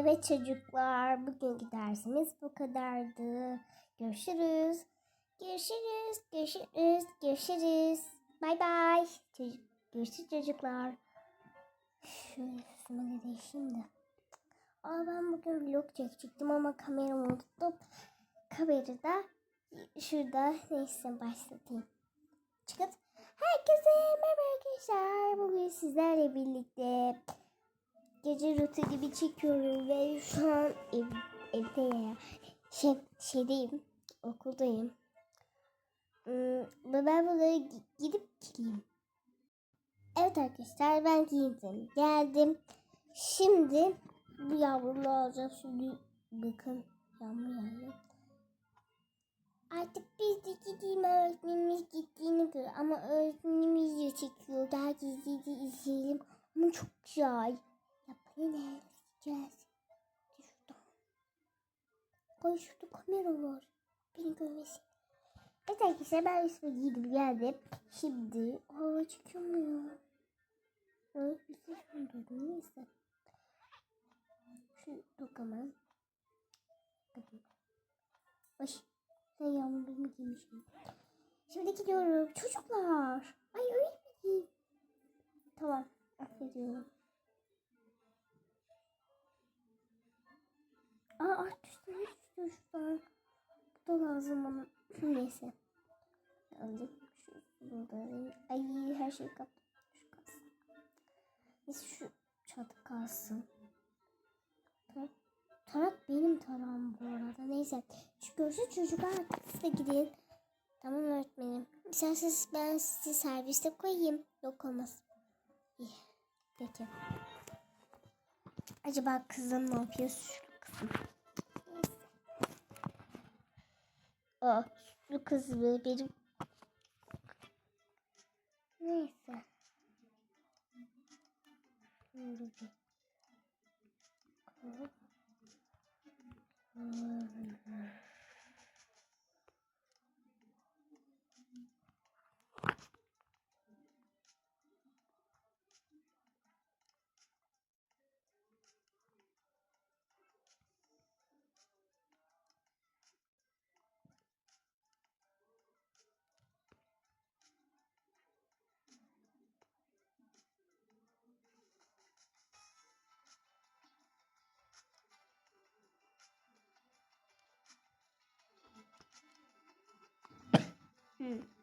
Evet çocuklar, bugünkü dersimiz bu kadardı. Görüşürüz. Görüşürüz, görüşürüz, görüşürüz. Bay bay. Çocuk, görüşürüz çocuklar. Şöyle üstüme de değişeyim de. Aa ben bugün vlog çekecektim ama kameramı unuttum. Kamerada şurada neyse başlatayım. Çıkıt. Herkese merhaba arkadaşlar. Bugün sizlerle birlikte gece rutinimi çekiyorum ve şu an ev, evde ya. Şey, şeydeyim. Okuldayım. Hmm, ben bunları gi- gidip giyeyim. Evet arkadaşlar ben giyindim. Geldim. Şimdi bu yavruları alacağım. Şimdi bakın yağmur yağıyor. Artık biz de gideyim öğretmenimiz gittiğini göre ama öğretmenimiz de çekiyor. Gel gizlice izleyelim. Ama çok güzel. Ya bana ne? Gideceğiz. Şuradan. Koy şurada kamera var. Beni görmesin. Evet arkadaşlar ben üstüme giydim geldim. Şimdi hava çıkamıyor. Evet bir ses mi duydum neyse. Şu dokunmam. Hadi. Baş. Sen yağmurluğumu giymişim. Şimdi gidiyorum. Çocuklar. Ay öyle mi giyeyim? Tamam. Affediyorum. Aa art üstüne düştü şuradan. Bu da lazım bana. Neyse. Aldım. Şu burada. Ay her şey kaptım. Şu kalsın. Neyse şu çatı kalsın. Tarak, tarak benim tarağım bu arada. Neyse. Şu görüşürüz çocuklar. Siz de gidin. Tamam öğretmenim. İsterseniz ben sizi serviste koyayım. Yok olmaz. İyi. Peki. Acaba kızım ne yapıyor? Şu kızım. Neyse. Aa, şu kız mı? Benim. Neyse. Hop. Hı.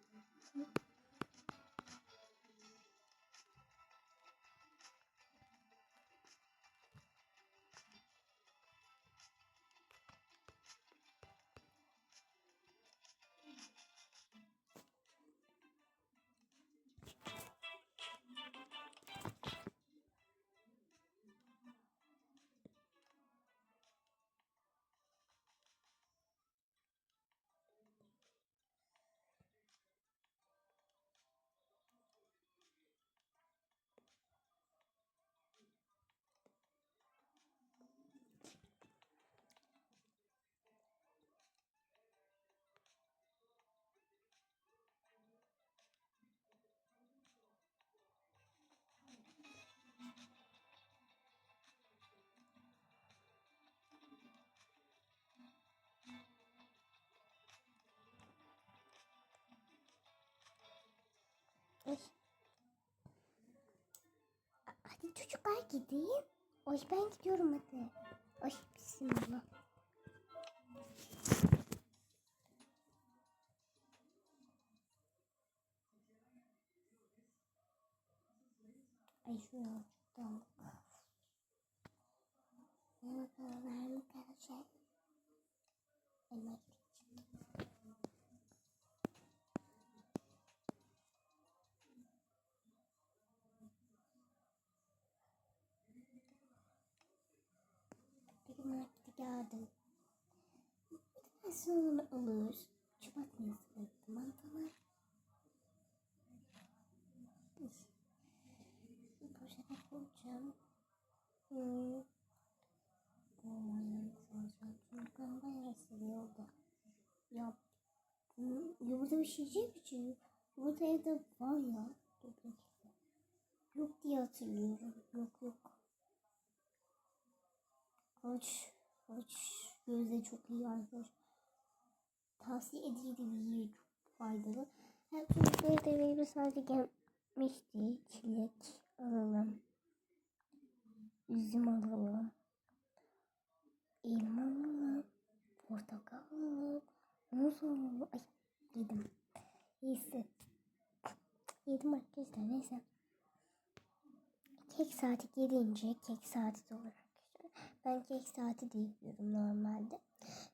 Çocuklar gidin. Oy ben gidiyorum hadi. Oy bismillah. Ay şu tamam. Ne kadar ne kadar şey. Evet. Bir sonra olur. Şubat mevsiminde mantılar. Bir poşete koyacağım. Hmm. Hmm, soracağım. Çünkü ben bayağı seviyordu. Ya yumurta bir yiyecek için yumurta evde var ya. Yok diye hatırlıyorum. Yok yok. havuç, havuç gözde çok iyi arkadaşlar. Tavsiye edilir iyi çok faydalı. Her da benim sadece gelmişti. Çilek alalım. Üzüm alalım. Elma alalım. Portakal alalım. Muz alalım. Ay yedim. İyisi. Yedim arkadaşlar neyse. Kek saati gelince kek saati de. Ben kek saati de yapıyorum normalde.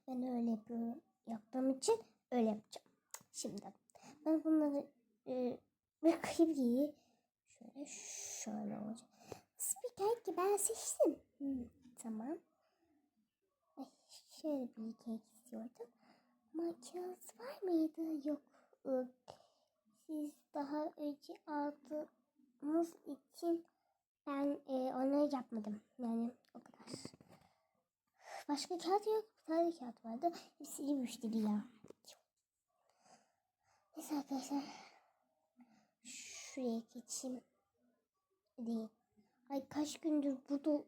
Ben öyle yapıyorum. Yaptığım için öyle yapacağım. Şimdi ben bunları e, bırakayım diye şöyle şöyle olacak. Spiker ki ben seçtim. Hmm, tamam. Ay, şöyle bir kek istiyordum. Makyaj var mıydı? Yok. Ee, Siz daha önce aldığınız için ben e, onları yapmadım. Yani o kadar. Başka kağıt yok. Bir tane kağıt vardı. Hepsi iyi müşteri ya. Neyse arkadaşlar. Şuraya geçeyim. Değil. Ay kaç gündür burada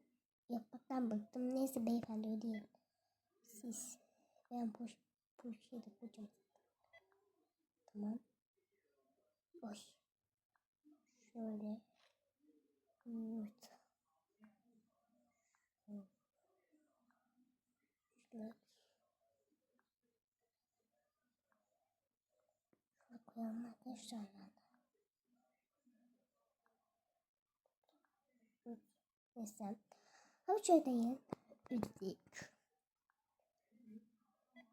yapmaktan bıktım. Neyse beyefendi ödeyin. Siz. Ben boş boş şeyde koyacağım. Tamam. Boş. Şöyle. Yumurta. Şöyle. Şöyle koyalım arkadaşlar. Neyse. Havuç ödeyin. Ödedik.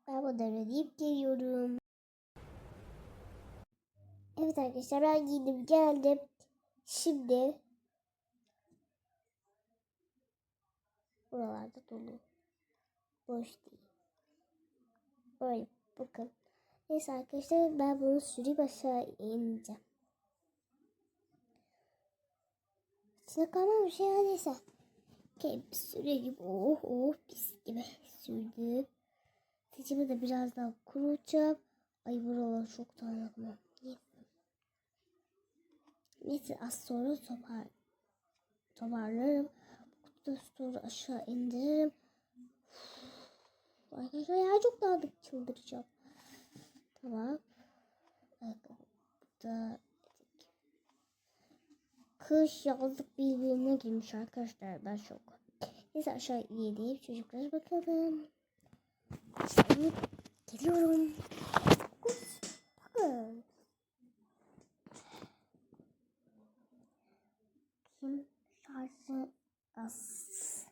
Ben bunları ödeyip geliyorum. Evet arkadaşlar ben giydim geldim. Şimdi buralarda dolu. Boş değil. Böyle bakın. Neyse arkadaşlar ben bunu sürüp aşağı ineceğim. İçine kalmam bir şey ya neyse. Kep süre gibi oh oh pis gibi sürdüm. Saçımı da biraz daha kurutacağım. Ay buralar çok tanıdım. Neyse az sonra topar, toparlarım. Kutuda storu aşağı indiririm. Arkadaşlar ya çok dağınık çıldıracağım. Tamam. Ayakkabı Kış yazlık birbirine girmiş arkadaşlar daha çok. Neyse aşağı ineyim çocuklar bakalım. Şimdi geliyorum. Bakın. Kim şarjı az.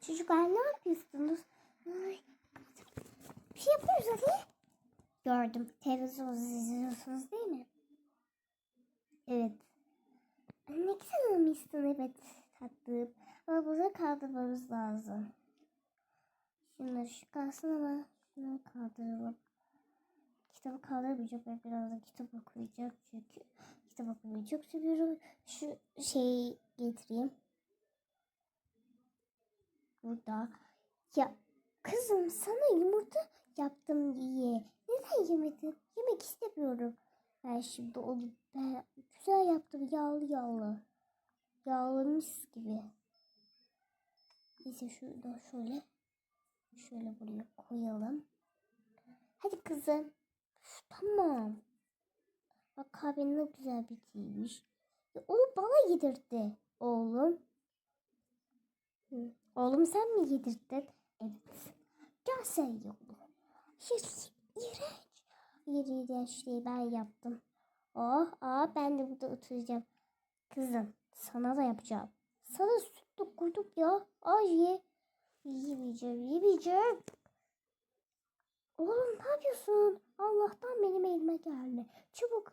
Çocuklar ne yapıyorsunuz? Ay, bir şey yapıyoruz hadi. Gördüm. Televizyon izliyorsunuz değil mi? Evet. Ne güzel olmuşsun evet tatlım. Ama burada kaldırmamız lazım. Şunları şu kalsın ama şunları kaldıralım. Kitabı kaldıramayacak. Ben birazdan kitap okuyacak çünkü kitap okumayı çok seviyorum. Şu şeyi getireyim. Burada. Ya kızım sana yumurta yaptım diye. Neden yemedin? Yemek istemiyorum. Ben şimdi onu ben güzel yaptım. Yağlı yağlı. Yağlamış gibi. Neyse şurada şöyle. Şöyle buraya koyalım. Hadi kızım. Tamam. Bak kahvenin ne güzel bitiymiş. Ya onu bana yedirdi oğlum. Oğlum sen mi yedirdin? Evet. Gel sen onu. Yes, iğrenç. İğrenç şeyi ben yaptım. Oh, aa ben de burada oturacağım. Kızım sana da yapacağım. Sana süt de koydum ya. Ay ye. Yemeyeceğim, yemeyeceğim. Oğlum ne yapıyorsun? Allah'tan benim elime geldi. Çabuk.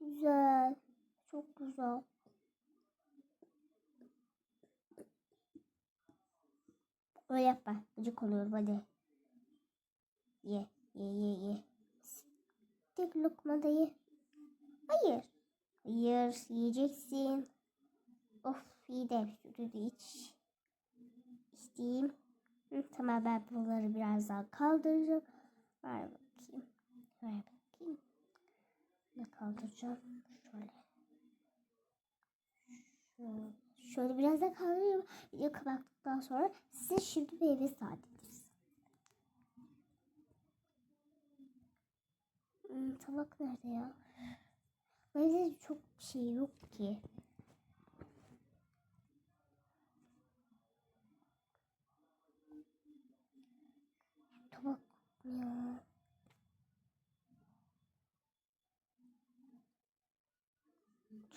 Güzel. Çok güzel. Öyle yapma. Gıcık oluyorum hadi. Ye. Ye ye ye. Tek lokma da ye. Hayır. Hayır. Yiyeceksin. Of iyi de sütü iç. Hı, tamam ben bunları biraz daha kaldıracağım. Ver bakayım. Ver bakayım. Ne kaldıracağım? Şöyle. Şöyle, şöyle biraz da kaldırıyorum. Video kapattıktan sonra size şimdi bir eve saat ederiz. Hmm, tabak nerede ya? Evde çok şey yok ki. Tabak ya.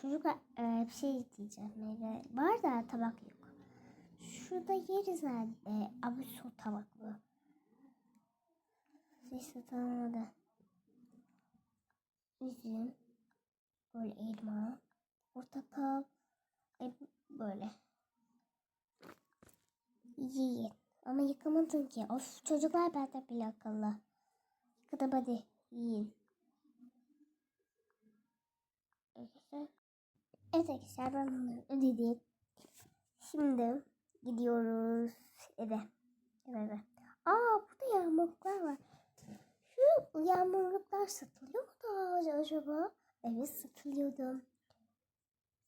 Çocuklar e, bir şey diyeceğim. Var da tabak yok. Şurada yeriz herhalde. Abi su tabaklı. Neyse tamam hadi. Üzüm. Böyle elma. Portakal. E, böyle. Yiyin. Ama yıkamadın ki. Of çocuklar benden bile akıllı. Yıkadım hadi. Yiyin. Arkadaşlar. Evet arkadaşlar ben bunları ödedim. Şimdi gidiyoruz eve. Eve eve. Aa burada yağmurluklar var. Şu yağmurluklar satılıyor mu da acaba? Evet satılıyordu.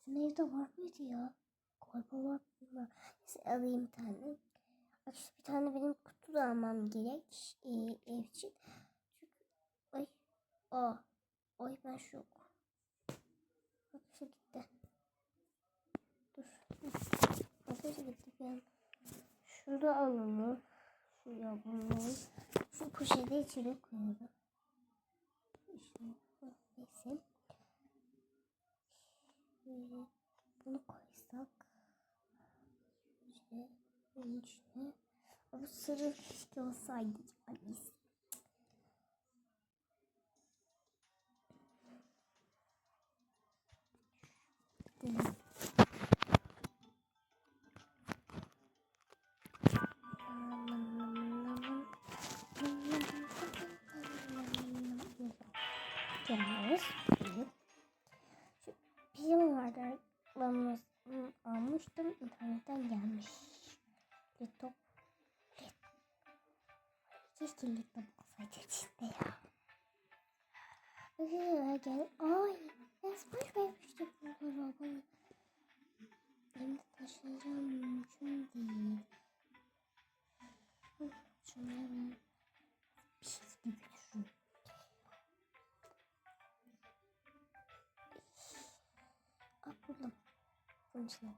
Sizin evde var mıydı ya? Galiba var mı? Neyse alayım bir tane. Arkadaşlar bir tane benim kutu da almam gerek ee, ev için. Çünkü ay aa ay ben şok. Arkadaşlar gitti. Dur. Arkadaşlar gitti ben. Şurada alalım. Şuraya bunu. Şu poşeti içeri koyalım. İşte neyse. Bunu koysak. İşte bunun içine. Bu sarı keşke olsaydı. Ay, neyse. Değil. Şu pijama vardı. Ben almıştım. internetten gelmiş. Laptop. Keşke laptop olsaydı içinde ya. Gel. Ay. Ben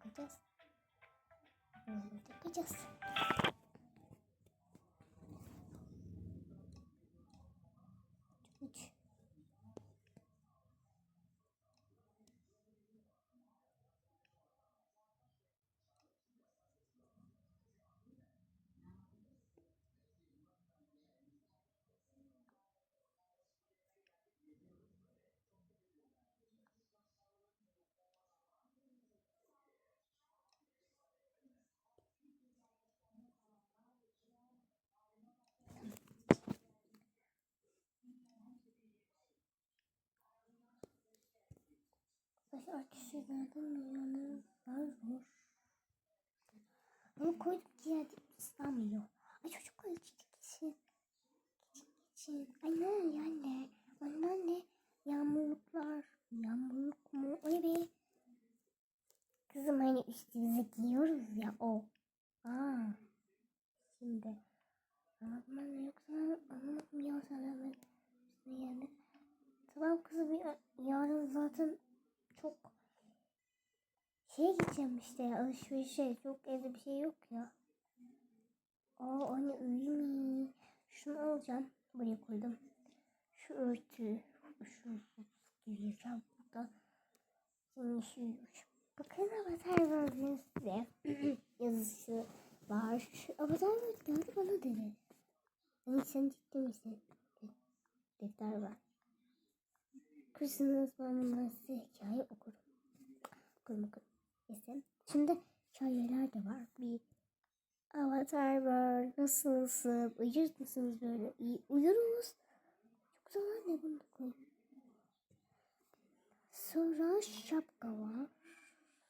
Bunun içine koyacağız. Böyle takacağız. Baş arkadaşlardan milyonu var zor. Bunu koydum ki yerde ıslanmıyor. Ay çocuk koy küçük için. Küçük için. Ay ne oluyor anne? Onlar ne? Yağmurluklar. Yağmurluk mu? O ne be? Kızım hani üstümüze giyiyoruz ya o. Aa. Şimdi. Anlatma ne yoksa anlamadım ya sana ben üstüne geldi. Tamam kızım ya, yarın zaten çok şey gideceğim işte ya, alışverişe çok evde bir şey yok ya. Aa anne öyle mi? Şunu alacağım. Buraya koydum. Şu örtü. Şu giyeceğim burada. Şimdi şu Bakın avatar gördüğünüz size yazısı var. Şu avatar geldi bana dedi. Hani sen ciddi misin? Defter var. Bundan size hikaye okurum. Okurum okurum. Şimdi hikayeler de var. Bir avatar var. Nasılsın? Uyur musunuz böyle? İyi. Uyuruz. Çok güzel anne bunu. Sonra şapka var.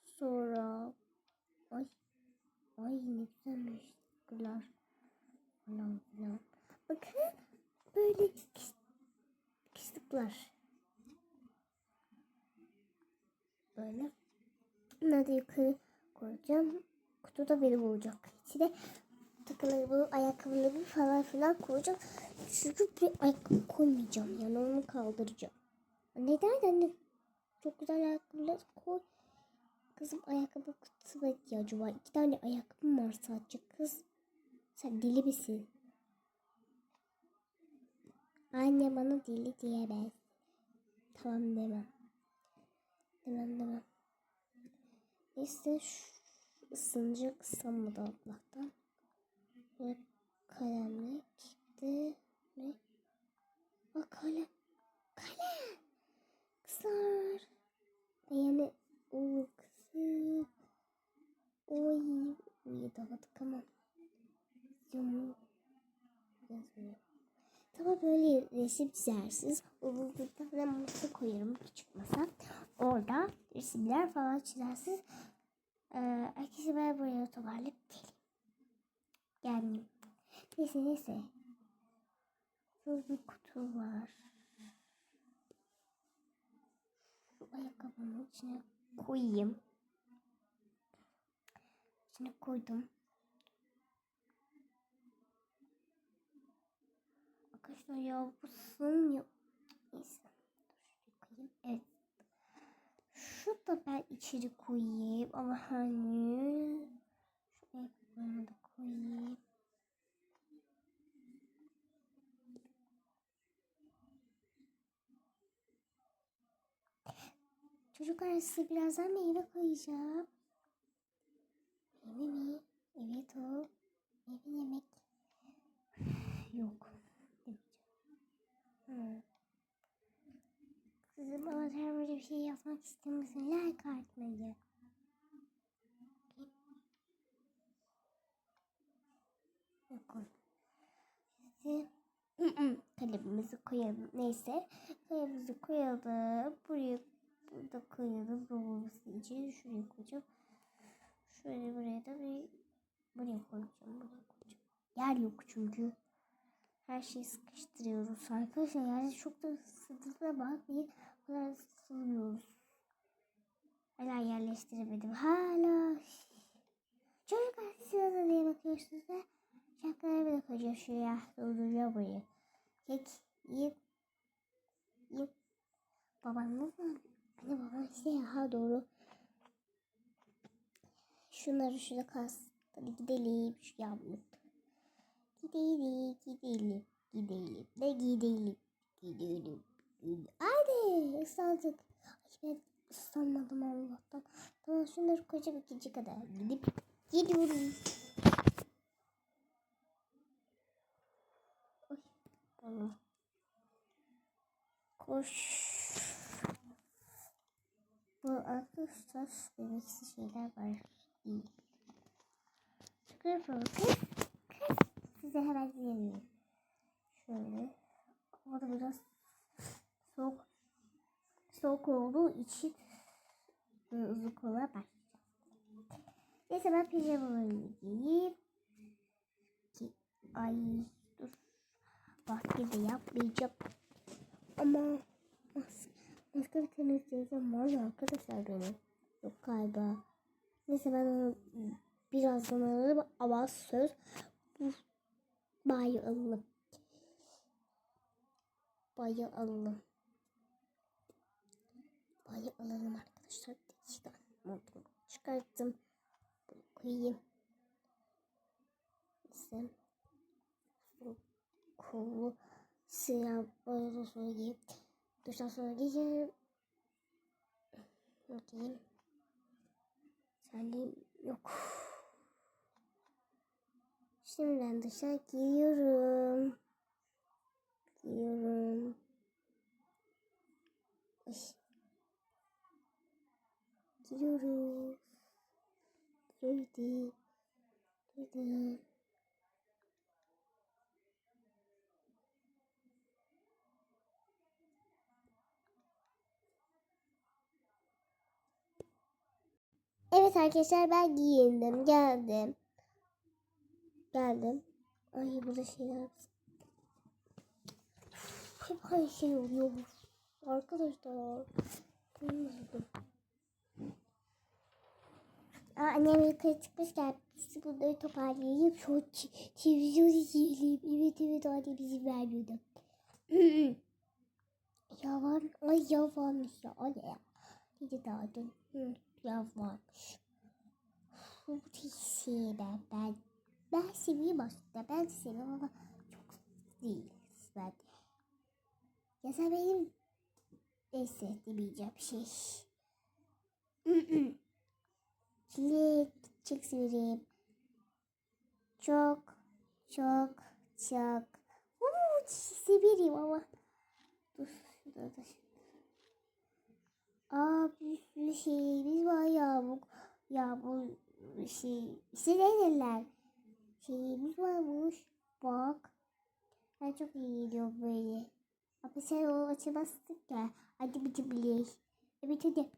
Sonra ay ay ne güzelmiş. Teşekkürler. Falan filan. Bakın böyle kıstıklar. Böyle. Bunları da yukarı koyacağım. Kutuda benim olacak. İçine takılarımı, ayakkabılarımı falan filan koyacağım. Çünkü bir ayakkabı koymayacağım. Yani onu kaldıracağım. Neden anne? Çok güzel ayakkabılar koy. Kızım ayakkabı kutusuna ihtiyacı var. İki tane ayakkabım var sadece kız. Sen deli misin? Anne bana deli diyemez. Tamam demem. Demem demem. Neyse şu ısınacak ısınmadı Allah'tan. Ve kalemlik de ne? Aa kalem. Kalem. Kızlar. Yani o kızı. Oy. Uyuyamadık ama. Yumru. Yazmıyor. Tamam böyle resim çizersiniz. Onun bir tane masa koyarım küçük masa. Orada resimler falan çizersiniz. Ee, herkese ben buraya toparlayıp geleyim. Gelmeyeyim. Neyse neyse. Şurada bir kutu var. Şu ayakkabının içine koyayım. İçine koydum. Arkadaşlar ya bu sığmıyor. Neyse. Dur şuraya koyayım. Evet. Şu da ben içeri koyayım ama hani şu ayakkabımı da koyayım. Çocuklar size birazdan meyve koyacağım. Meyve mi? Evet o. Meyve yemek. Yok. Demeyeceğim. Hı. Kızım avatar böyle bir şey yazmak istemesin. Like atmayı. Size kalemimizi koyalım. Neyse. Kalemimizi koyalım. Buraya burada koyalım. Robomuzun içine şuraya koyacağım. Şöyle buraya da bir buraya koyacağım. Buraya koyacağım. Yer yok çünkü. Her şeyi sıkıştırıyoruz arkadaşlar. Yani çok da sığdığına bakmayın. O kadar sığmıyoruz. Hala yerleştiremedim. Hala. Çocuklar siz nasıl diye bakıyorsunuz da. Şapkalarımı da koyacağım şuraya. Dolduracağım burayı. Kek yiyip yiyip babanız mı? Anne babam işte ha doğru. Şunları şurada kalsın. Hadi gidelim. Şu yağmur. Gidelim, gidelim, gidelim, de gidelim, gidelim. Hadi ıslandık. Ay ben ıslanmadım Allah'tan. Tamam şunları koyacağım ikinci kadar. Gidip gidiyorum. Oy, tamam. Koş. Bu arkadaşlar bebeksi şeyler var. Değil. Yapalım. Kız, kız. Size hemen geliyorum. Şöyle. Havada biraz soğuk soğuk olduğu için hızlı kola başlayacağım. Neyse ben pijamalarımı giyeyim. Ki, ay dur. Bahçede yapmayacağım. Ama mas başka bir tane isteyeceğim var mı arkadaşlar benim? Yok galiba. Neyse ben onu birazdan alırım ama söz bu bayılalım. Bayılalım. Bayılalım arkadaşlar. İşte montumu çıkarttım. Bunu koyayım. Neyse. Kolu siyah boyalı sonra giyip duştan sonra giyeceğim. Bakayım. Terliğim yok. Şimdi ben dışarı giyiyorum. Giyiyorum. Ay. Giyiyoruz. Girdik. Girdik. Evet arkadaşlar ben giyindim. Geldim. Geldim. Ay burada şeyler. Hep aynı şey oluyor. Arkadaşlar. Bilmiyordum. Aa, annem yukarı çıkmışken biz bunları toparlayıp şu televizyon izleyelim. Evet evet anne bizi vermiyordu. yavan. Ay yavanmış ya. Anne ya. Gidi dağıdın. Hı, yavanmış. Bu dizisi ben, ben, seviyorum aslında. Ben seviyorum ama çok değil. Ben. Ya sen benim neyse demeyeceğim şey. Çilek çok severim. Çok çok çok. Uuu severim ama. Dur şurada da. Aa bir sürü şeyimiz var ya bu. Ya bu şey. İşte ne derler? Şeyimiz varmış. Bak. Ben çok iyi geliyor böyle. Ama sen o açamazsın ya. Hadi bir cimri. Evet hadi.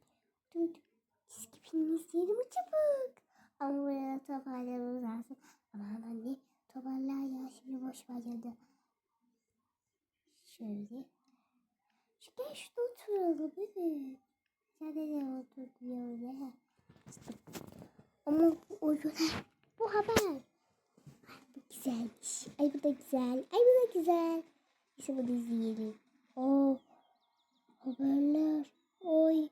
Dur. Çizgi film izleyelim çabuk? Ama buraya toparlamamız lazım. Aman anne toparla ya şimdi boş ver ya Şöyle. Şu gel şurada oturalım evet. Sen de ne otur diyor öyle. Ama bu oyunlar bu haber. Ay bu güzelmiş. Ay bu da güzel. Ay bu da güzel. İşte bunu izleyelim. Oo. Haberler. Oy.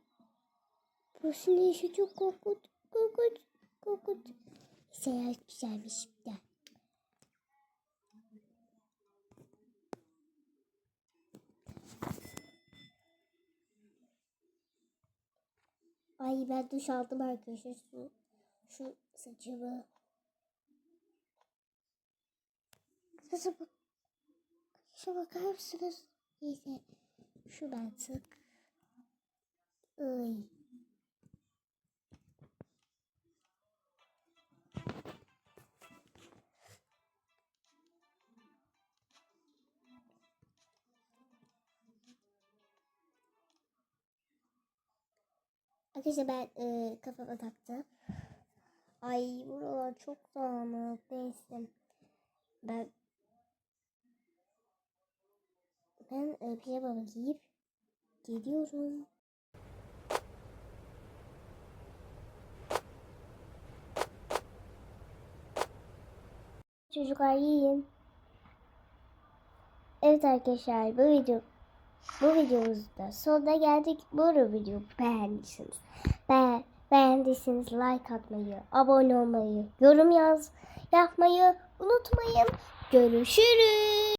Burası ne işi çok korkut. Korkut. Korkut. Seyahat güzelmiş. Gel. Ay ben duş aldım arkadaşlar. Şu, şu saçımı. Saçı bak. Şu bakar mısınız? Neyse. Şu ben sık. Ay. Arkadaşlar ben e, kafama taktım. Ay buralar çok dağınık. Neyse. Ben ben e, pijamamı giyip geliyorum. Çocuklar yiyin. Evet arkadaşlar bu video bu videomuzda sonuna geldik. Bu videoyu beğendiyseniz be beğendiyseniz like atmayı, abone olmayı, yorum yaz yapmayı unutmayın. Görüşürüz.